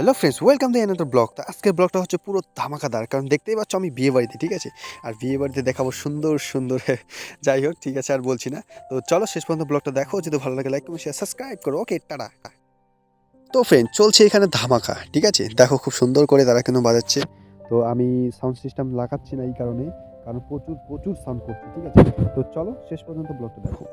Hello friends welcome to another blog তো আজকের ব্লগটা হচ্ছে পুরো ধামাকাদার, কারণ দেখতেই পাচ্ছ আমি বিয়ে বাড়িতে, ঠিক আছে? আর বিয়ে বাড়িতে দেখাবো সুন্দর সুন্দর, যাই হোক, ঠিক আছে, আর বলছি না। তো চলো শেষ পর্যন্ত ব্লগটা দেখো, যদি ভালো লাগে লাইক কমেন্ট শেয়ার সাবস্ক্রাইব করো। ওকে টাটা। তো ফ্রেন্ড চলছে এখানে ধামাকা, ঠিক আছে? দেখো খুব সুন্দর করে তারা কিন্তু বাজাচ্ছে। তো আমি সাউন্ড সিস্টেম লাগাচ্ছি না এই কারণে, কারণ প্রচুর প্রচুর সাউন্ড করছে, ঠিক আছে? তো চলো শেষ পর্যন্ত ব্লগটা দেখো।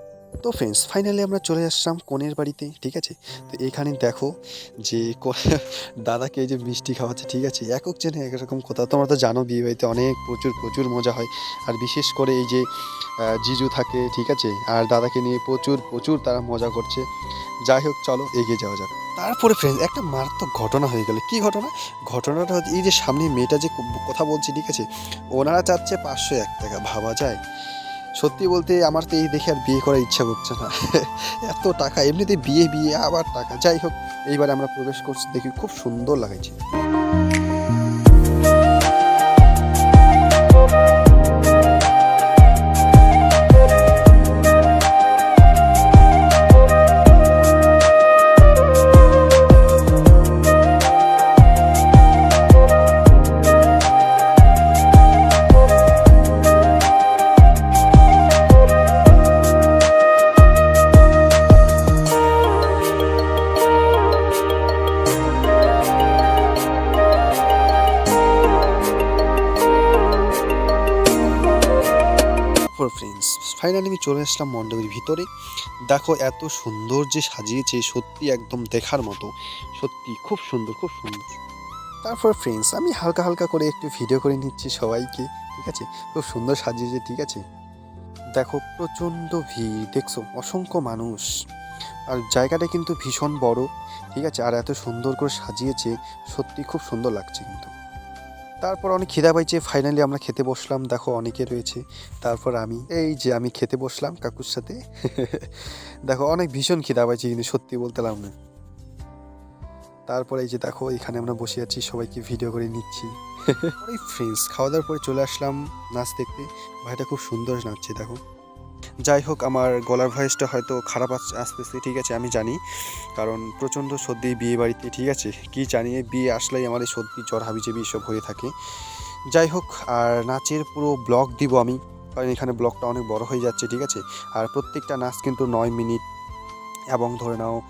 তো ফ্রেন্ডস ফাইনালি আমরা চলে আসলাম কনের বাড়িতে, ঠিক আছে? তো এখানে দেখো যে দাদাকে এই যে মিষ্টি খাওয়াচ্ছে, ঠিক আছে? একক জেনে একরকম কথা। তোমরা তো জানো বিয়ে বাড়িতে অনেক প্রচুর প্রচুর মজা হয়। আর বিশেষ করে এই যে জিজু থাকে, ঠিক আছে? আর দাদাকে নিয়ে প্রচুর প্রচুর তারা মজা করছে। যাই হোক, চলো এগিয়ে যাওয়া যাক। তারপরে ফ্রেন্ড একটা মারাত্মক ঘটনা হয়ে গেল। কি ঘটনা? ঘটনাটা এই যে সামনে মেয়েটা যে কথা বলছে, ঠিক আছে? ওনারা চাচ্ছে পাঁচশো এক টাকা, ভাবা যায়। সত্যি বলতে আমার তো এই দেখে আর বিয়ে করার ইচ্ছা করছে না। এত টাকা এমনিতে বিয়ে বিয়ে, আবার টাকা। যাই হোক, এইবারে আমরা প্রবেশ করছি দেখি, খুব সুন্দর লাগাইছে ফাইনালি আমি চলে আসলাম মণ্ডপের ভিতরে। দেখো এত সুন্দর যে সাজিয়েছে, সত্যি একদম দেখার মতো। সত্যি খুব সুন্দর খুব সুন্দর। তারপর ফ্রেন্ডস আমি হালকা হালকা করে একটু ভিডিও করে নিচ্ছি সবাইকে, ঠিক আছে? খুব সুন্দর সাজিয়েছে, ঠিক আছে? দেখো প্রচণ্ড ভিড়, দেখছ? অসংখ্য মানুষ। আর জায়গাটা কিন্তু ভীষণ বড়, ঠিক আছে? আর এত সুন্দর করে সাজিয়েছে, সত্যি খুব সুন্দর লাগছে কিন্তু। তারপর অনেক খিদা পাইছে ফাইনালি আমরা খেতে বসলাম, দেখো অনেকে রয়েছে, তারপর আমি, এই যে আমি খেতে বসলাম কাকুর সাথে, দেখো অনেক ভীষণ খিদা পাইছে কিন্তু সত্যি বলতে পারলাম না। তারপরে এই যে দেখো, এখানে আমরা বসে আছি, সবাইকে ভিডিও করে নিচ্ছি। এই ফ্রেন্ডস খাওয়া দাওয়ার পরে চলে আসলাম নাচ দেখতে। ভাইটা খুব সুন্দর নাচছে, দেখো। যাই হোক, আমার গলার ভয়েসটা হয়তো খারাপ আস- আসতেছে, ঠিক আছে, আমি জানি। কারণ প্রচণ্ড সর্দি, বিয়ে বাড়িতে, ঠিক আছে, কি জানি এই বিয়ে আসলেই আমার এই সর্দি, জ্বর, হাবিজাবি এসব হয়ে থাকে। যাই হোক, আর নাচের পুরো ব্লগ দিব আমি, কারণ এখানে ব্লগটা অনেক বড় হয়ে যাচ্ছে, ঠিক আছে। আর প্রত্যেকটা নাচ কিন্তু নয় মিনিট এবং ধরে নাও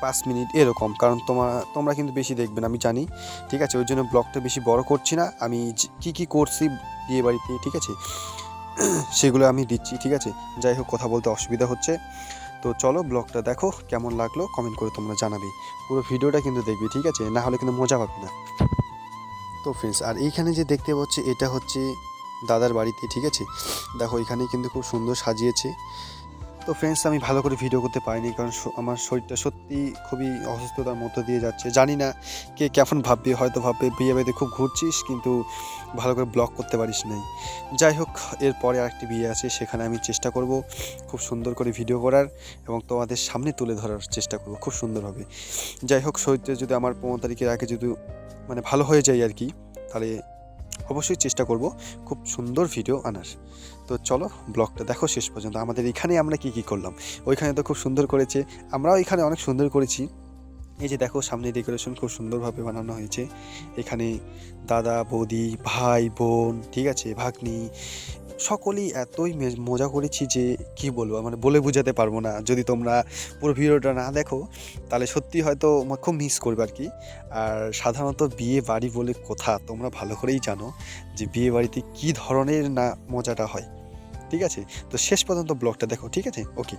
পাঁচ মিনিট এরকম, কারণ তোমার তোমরা কিন্তু বেশি দেখবে না, আমি জানি, ঠিক আছে। ওই জন্য ব্লগটা বেশি বড় করছি না, আমি কি কি করছি বিয়ে বাড়িতে, ঠিক আছে। সেগুলো আমি দিচ্ছি, ঠিক আছে? যাই হোক, কথা বলতে অসুবিধা হচ্ছে। তো চলো ব্লগটা দেখো, কেমন লাগল কমেন্ট করে তোমরা জানাবে। পুরো ভিডিওটা কিন্তু দেখবি, ঠিক আছে? না হলে কিন্তু মজা পাবে না। তো ফ্রেন্ডস আর এইখানে যে দেখতে পাচ্ছি, এটা হচ্ছে দাদার বাড়িতে, ঠিক আছে? দেখো এখানে কিন্তু খুব সুন্দর সাজিয়েছে। তো ফ্রেন্ডস আমি ভালো করে ভিডিও করতে পারিনি কারণ আমার শরীরটা সত্যি খুবই অসুস্থতার মধ্য দিয়ে যাচ্ছে। জানি না কে কেমন ভাববে, হয়তো ভাববে বিয়ে বাড়িতে খুব ঘুরছিস কিন্তু ভালো করে ব্লগ করতে পারিস নাই। যাই হোক, এরপরে আরেকটি বিয়ে আছে, সেখানে আমি চেষ্টা করব খুব সুন্দর করে ভিডিও করার এবং তোমাদের সামনে তুলে ধরার চেষ্টা করব, খুব সুন্দরভাবে যাই হোক, শরীরটা যদি আমার পনেরো তারিখের আগে যদি মানে ভালো হয়ে যায় আর কি, তাহলে অবশ্যই চেষ্টা করব খুব সুন্দর ভিডিও আনার। তো চলো ব্লগটা দেখো শেষ পর্যন্ত। আমাদের এখানে আমরা কি কি করলাম? ওইখানে তো খুব সুন্দর করেছে। আমরাও এখানে অনেক সুন্দর করেছি। এই যে দেখো, সামনে ডেকোরেশন খুব সুন্দরভাবে বানানো হয়েছে। এখানে দাদা, বৌদি, ভাই, বোন, ঠিক আছে, ভাগ্নি, সকলেই এতই মজা করেছি যে কি বলব মানে বলে বোঝাতে পারব না। যদি তোমরা পুরো ভিডিওটা না দেখো, তাহলে সত্যি হয়তো খুব মিস করবে আর কি। আর সাধারণত বিয়ে বাড়ি বলে কথা তোমরা ভালো করেই জানো যে বিয়ে বাড়িতে কী ধরনের না মজাটা হয়, ঠিক আছে? তো শেষ পর্যন্ত ব্লগটা দেখো, ঠিক আছে? ওকে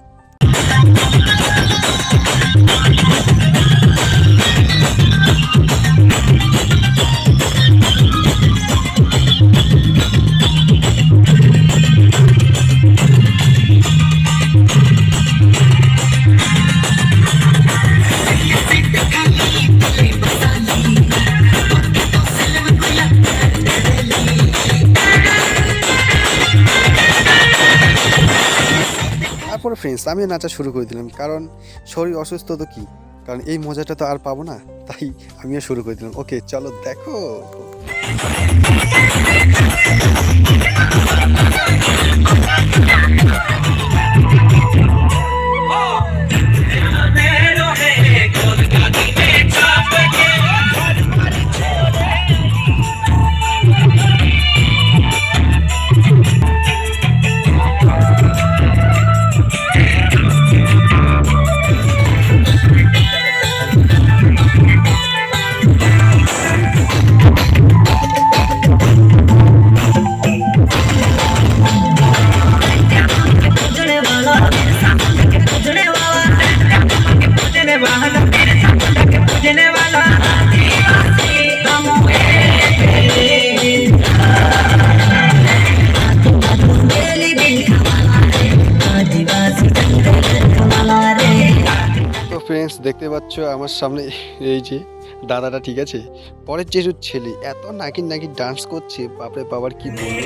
ফ্রেন্ডস আমিও নাচা শুরু করে দিলাম। কারণ শরীর অসুস্থ তো কি? কারণ এই মজাটা তো আর পাবো না। তাই আমিও শুরু করে দিলাম। ওকে চলো দেখো। Thank hey, দেখতে পাচ্ছ আমার সামনে এই যে দাদাটা, ঠিক আছে? পরের যে ছেলে, এত নাকি নাকি ডান্স করছে, বাপরে বাবার কি বলব?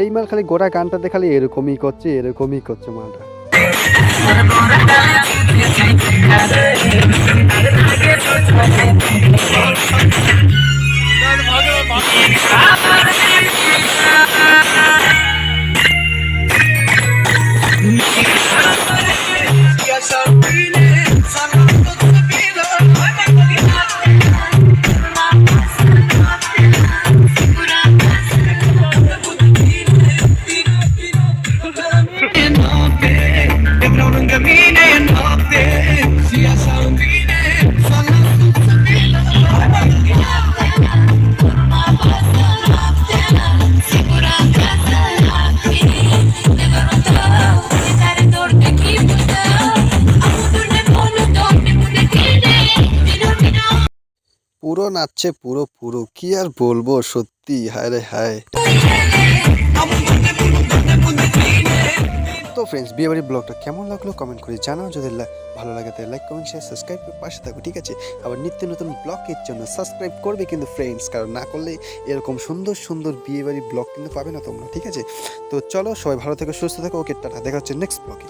এই মাল খালি গোটা গানটাতে খালি এরকমই করছে এরকমই করছে মালটা। পুরো নাচছে পুরো পুরো। কি আর বলব, সত্যি, হায় রে হায়। তো ফ্রেন্ডস বিয়েবাড়ির ব্লগটা কেমন লাগল কমেন্ট করে জানাও। যদি ভালো লাগে তাহলে লাইক কমেন্ট শেয়ার সাবস্ক্রাইব করে পাশে থাকো, ঠিক আছে? আবার নিত্য নতুন ব্লগের জন্য সাবস্ক্রাইব করবে কিন্তু ফ্রেন্ডস কারণ না করলে এরকম সুন্দর সুন্দর বিয়েবাড়ির ব্লগ কিন্তু পাবে না তোমরা, ঠিক আছে? তো চলো, সবাই ভালো থেকো, সুস্থ থাকো। Okay, tata. দেখা হচ্ছে নেক্সট ব্লগে